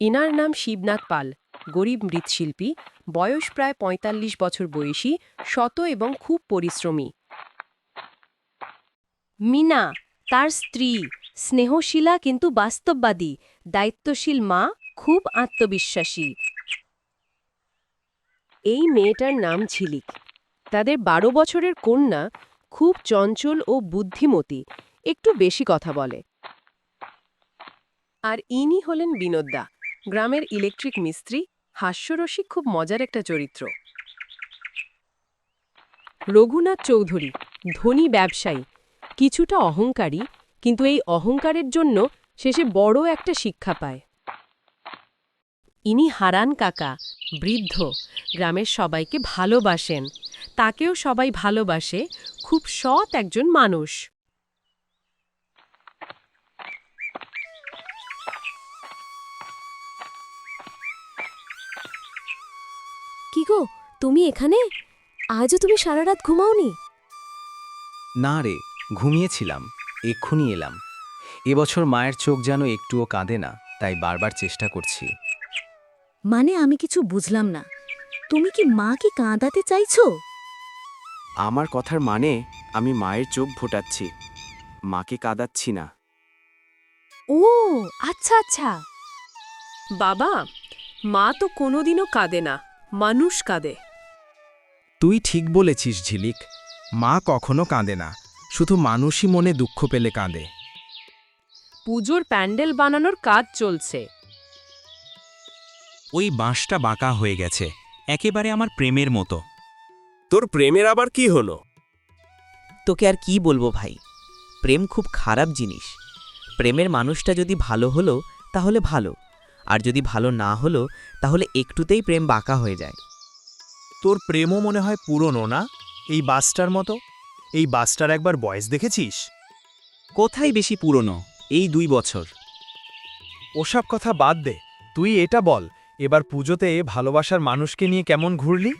এনার নাম শিবনাথ পাল, গরিব মৃৎশিল্পী, বয়স প্রায় ৪৫ বছর বয়সী, শত এবং খুব পরিশ্রমী। মিনা, তার স্ত্রী, স্নেহশীলা কিন্তু বাস্তববাদী, দায়িত্বশীল মা, খুব আত্মবিশ্বাসী। এই মেয়েটার নাম ঝিলিক। তাদের বারো বছরের কন্যা খুব চঞ্চল ও বুদ্ধিমতী, একটু বেশি কথা বলে। আর ইনি হলেন বিনোদদা। গ্রামের ইলেকট্রিক মিস্ত্রি হাস্যরসিক খুব মজার একটা চরিত্র। রঘুনাথ চৌধুরী, ধনী ব্যবসায়ী, কিছুটা অহংকারী, কিন্তু এই অহংকারের জন্য শেষে বড় একটা শিক্ষা পায়। ইনি হারান কাকা, বৃদ্ধ, গ্রামের সবাইকে ভালোবাসেন। তাকেও সবাই ভালোবাসে, খুব সৎ একজন মানুষ। তুমি এখানে? আজও তুমি সারা রাত ঘুমাওনি? না রে ঘুমিয়েছিলাম এক্ষুনি এলাম। এবছর মায়ের চোখ যেন একটুও কাঁদে না তাই বারবার চেষ্টা করছি। মানে আমি কিছু বুঝলাম না। তুমি কি মাকে কাঁদাতে চাইছো? আমার কথার মানে আমি মায়ের চোখ ফোটাচ্ছি। মাকে কাঁদাচ্ছি না। ও আচ্ছা আচ্ছা। বাবা মা তো কোনোদিনও কাঁদে না মানুষ কাঁদে। তুই ঠিক বলেছিস ঝিলিক। মা কখনো কাঁদে না শুধু মানুষই মনে দুঃখ পেলে কাঁদে। পুজোর প্যান্ডেল বানানোর কাজ চলছে। ওই বাঁশটা বাঁকা হয়ে গেছে একেবারে আমার প্রেমের মতো। তোর প্রেমের আবার কি হলো? তোকে আর কি বলব ভাই? প্রেম খুব খারাপ জিনিস। প্রেমের মানুষটা যদি ভালো হলো তাহলে ভালো। আর যদি ভালো না হলো তাহলে একটুতেই প্রেম বাঁকা হয়ে যায়। তোর প্রেমও মনে হয় পুরনো না? এই বাসটার মতো? এই বাসটার একবার বয়স দেখেছিস? কোথায় বেশি পুরনো? এই দুই বছর। ওসব কথা বাদ দে। তুই এটা বল এবার পুজোতে ভালোবাসার মানুষকে নিয়ে কেমন ঘুরলি?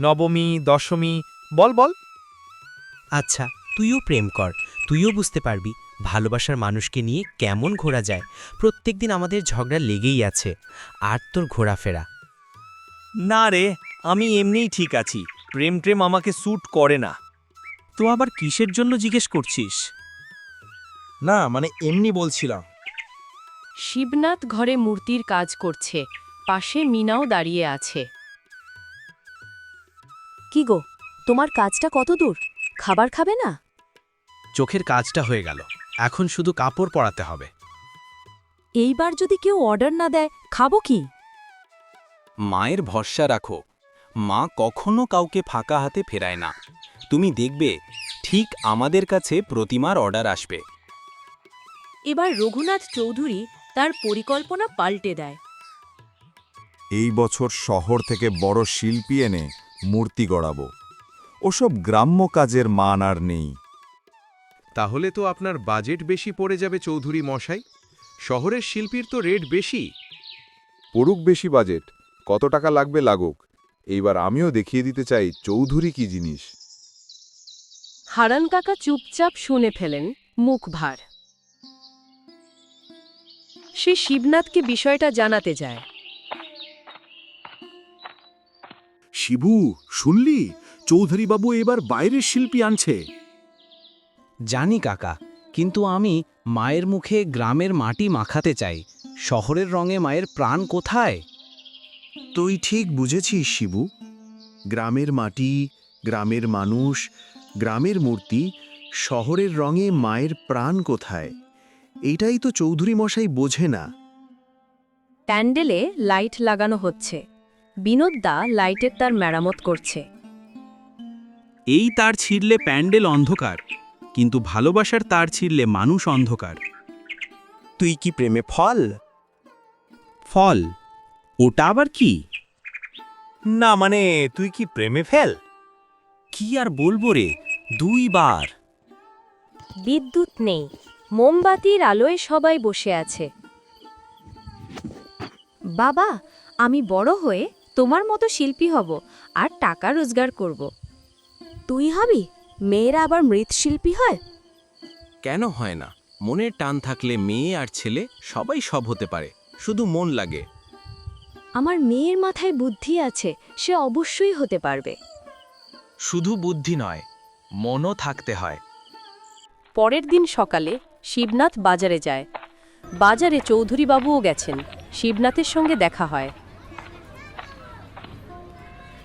নবমী দশমী বল বল। আচ্ছা তুইও প্রেম কর তুইও বুঝতে পারবি ভালোবাসার মানুষকে নিয়ে কেমন ঘোরা যায়। প্রত্যেকদিন আমাদের ঝগড়া লেগেই আছে আর তোর ঘোরাফেরা। না রে আমি এমনিই ঠিক আছি। প্রেম প্রেম আমাকে স্যুট করে না। তো আবার কিসের জন্য জিজ্ঞেস করছিস? না মানে এমনি বলছিলাম। শিবনাথ ঘরে মূর্তির কাজ করছে। পাশে মিনাও দাঁড়িয়ে আছে। কি গো তোমার কাজটা কত দূর? খাবার খাবে না? চোখের কাজটা হয়ে গেল। এখন শুধু কাপড় পরাতে হবে। এইবার যদি কেউ অর্ডার না দেয় খাব কি? মায়ের ভরসা রাখো। মা কখনো কাউকে ফাঁকা হাতে ফেরায় না। তুমি দেখবে ঠিক আমাদের কাছে প্রতিমার অর্ডার আসবে। এবার রঘুনাথ চৌধুরী তার পরিকল্পনা পাল্টে দেয়। এই বছর শহর থেকে বড় শিল্পী এনে মূর্তি গড়াবো। ওসব গ্রাম্য কাজের মান আর নেই। তাহলে তো আপনার বাজেট বেশি পড়ে যাবে চৌধুরী মশাই। শহরের শিল্পীর তো রেট বেশি। পড়ুক বেশি বাজেট কত টাকা লাগবে লাগুক। এইবার আমিও দেখিয়ে দিতে চাই চৌধুরী কি জিনিস। হারান কাকা চুপচাপ শুনে ফেলেন মুখ ভার। সে শিবনাথকে বিষয়টা জানাতে যায়। শিবু শুনলি? চৌধুরীবাবু এবার বাইরের শিল্পী আনছে। জানি কাকা কিন্তু আমি মায়ের মুখে গ্রামের মাটি মাখাতে চাই। শহরের রঙে মায়ের প্রাণ কোথায়? তুই ঠিক বুঝেছিস শিবু। গ্রামের মাটি গ্রামের মানুষ গ্রামের মূর্তি শহরের রঙে মায়ের প্রাণ কোথায়? এইটাই তো চৌধুরী মশাই বোঝে না। প্যান্ডেলে লাইট লাগানো হচ্ছে। বিনোদদা লাইটের তার মেরামত করছে। এই তার ছিঁড়লে প্যান্ডেল অন্ধকার কিন্তু ভালোবাসার তার ছিঁড়লে মানুষ অন্ধকার। তুই কি প্রেমে ফল? ফল? ওটা আবার কি? না মানে তুই কি প্রেমে ফেল? কি আর বলব রে দুইবার। বিদ্যুৎ নেই মোমবাতির আলোয় সবাই বসে আছে। বাবা আমি বড় হয়ে তোমার মতো শিল্পী হব আর টাকা রোজগার করব। তুই হবি? মেয়েরা আবার মৃৎশিল্পী হয়? কেন হয় না? মনের টান থাকলে মেয়ে আর ছেলে সবাই সব হতে পারে শুধু মন লাগে। আমার মেয়ের মাথায় বুদ্ধি আছে সে অবশ্যই হতে পারবে। শুধু বুদ্ধি নয় মনও থাকতে হয়। পরের দিন সকালে শিবনাথ বাজারে যায়। বাজারে চৌধুরীবাবুও গেছেন শিবনাথের সঙ্গে দেখা হয়।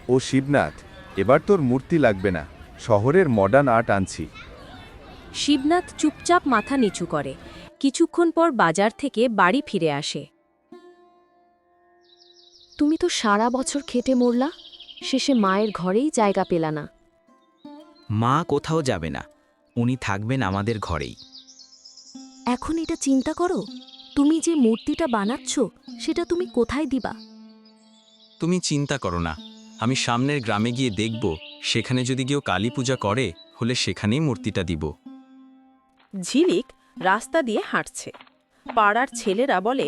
ও শিবনাথ এবার তোর মূর্তি লাগবে না শহরের মডার্ন আর্ট আনছি। শিবনাথ চুপচাপ মাথা নিচু করে কিছুক্ষণ পর বাজার থেকে বাড়ি ফিরে আসে। তুমি তো সারা বছর খেটে মরলা শেষে মায়ের ঘরেই জায়গা পেলা না। মা কোথাও যাবে না উনি থাকবেন আমাদের ঘরেই। এখন এটা চিন্তা করো তুমি যে মূর্তিটা বানাচ্ছ সেটা তুমি কোথায় দিবা? তুমি চিন্তা করো না আমি সামনের গ্রামে গিয়ে দেখব সেখানে যদি কেউ কালী পূজা করে হলে সেখানেই মূর্তিটা দিব। ঝিলিক রাস্তা দিয়ে হাঁটছে। পাড়ার ছেলেরা বলে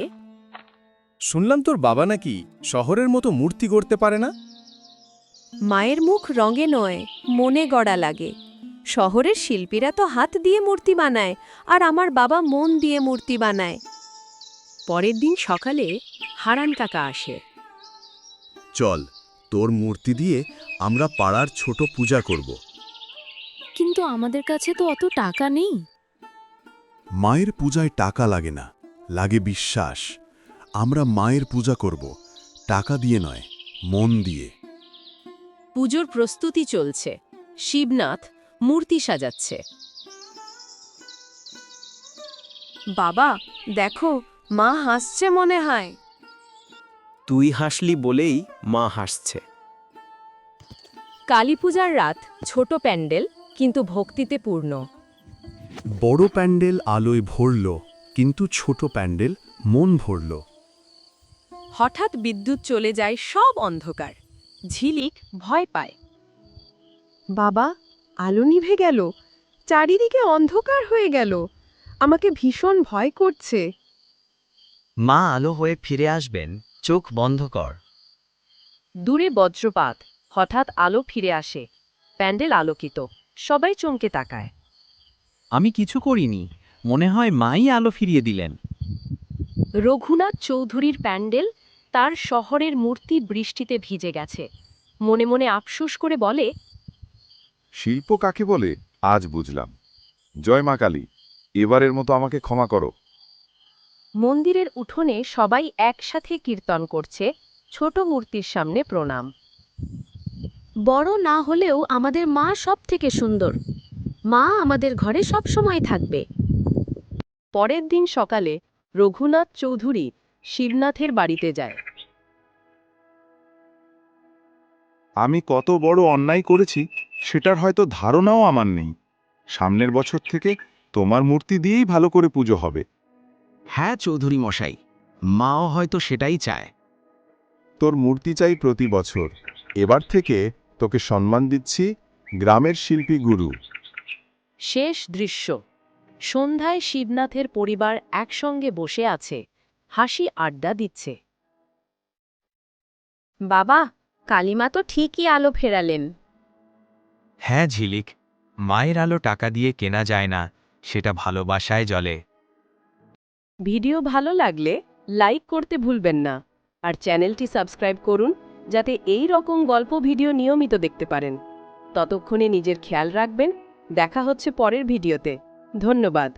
শুনলাম তোর বাবা নাকি শহরের মতো মূর্তি গড়তে পারে না? মায়ের মুখ রঙে নয় মনে গড়া লাগে। শহরের শিল্পীরা তো হাত দিয়ে মূর্তি বানায় আর আমার বাবা মন দিয়ে মূর্তি বানায়। পরের দিন সকালে হারান কাকা আসে। চল তোর মূর্তি দিয়ে আমরা পাড়ার ছোট পূজা করব। কিন্তু আমাদের কাছে তো অত টাকা নেই। মায়ের পূজায় টাকা লাগে না লাগে বিশ্বাস। আমরা মায়ের পূজা করব টাকা দিয়ে নয় মন দিয়ে। পুজোর প্রস্তুতি চলছে। শিবনাথ মূর্তি সাজাচ্ছে। বাবা দেখো মা হাসছে মনে হয়। তুই হাসলি বলেই মা হাসছে। কালীপূজার রাত ছোট প্যান্ডেল কিন্তু ভক্তিতে পূর্ণ। বড় প্যান্ডেল আলোয় ভরল কিন্তু ছোট প্যান্ডেল মন ভরল। হঠাৎ বিদ্যুৎ চলে যায় সব অন্ধকার। ঝিলিক ভয় পায়। বাবা আলো নিভে গেল। চারিদিকে অন্ধকার হয়ে গেল। আমাকে ভীষণ ভয় করছে। মা আলো হয়ে ফিরে আসবেন। চোখ বন্ধ কর। দূরে বজ্রপাত। হঠাৎ আলো ফিরে আসে। প্যান্ডেল আলোকিত। সবাই চমকে তাকায়। আমি কিছু করিনি। মনে হয় মাই আলো ফিরিয়ে দিলেন। রঘুনাথ চৌধুরীর প্যান্ডেল তার শহরের মূর্তি বৃষ্টিতে ভিজে গেছে। মনে মনে আফসোস করে বলে শিল্প কাকে বলে? আজ বুঝলাম। জয় মা কালী এবারের মতো আমাকে ক্ষমা করো। মন্দিরের উঠোনে সবাই একসাথে কীর্তন করছে ছোট মূর্তির সামনে প্রণাম। বড় না হলেও আমাদের মা সব থেকে সুন্দর। মা আমাদের ঘরে সব সময় থাকবে। পরের দিন সকালে রঘুনাথ চৌধুরী শিবনাথের বাড়িতে যায়। আমি কত বড় অন্যায় করেছি সেটার হয়তো ধারণাও আমার নেই। সামনের বছর থেকে তোমার মূর্তি দিয়েই ভালো করে পুজো হবে। হ্যাঁ চৌধুরী মশাই মাও হয়তো সেটাই চায়। তোর মূর্তি চাই প্রতি বছর। এবার থেকে তোকে সম্মান দিচ্ছি গ্রামের শিল্পী গুরু। শেষ দৃশ্য। সন্ধ্যায় শিবনাথের পরিবার একসঙ্গে বসে আছে। হাসি আড্ডা দিচ্ছে। বাবা কালিমা তো ঠিকই আলো ফেরালেন। হ্যাঁ ঝিলিক মায়ের আলো টাকা দিয়ে কেনা যায় না সেটা ভালোবাসায় জ্বলে। ভিডিও ভালো লাগলে লাইক করতে ভুলবেন না আর চ্যানেলটি সাবস্ক্রাইব করুন যাতে এই রকম গল্প ভিডিও নিয়মিত দেখতে পারেন। ততক্ষণে নিজের খেয়াল রাখবেন দেখা হচ্ছে পরের ভিডিওতে। ধন্যবাদ।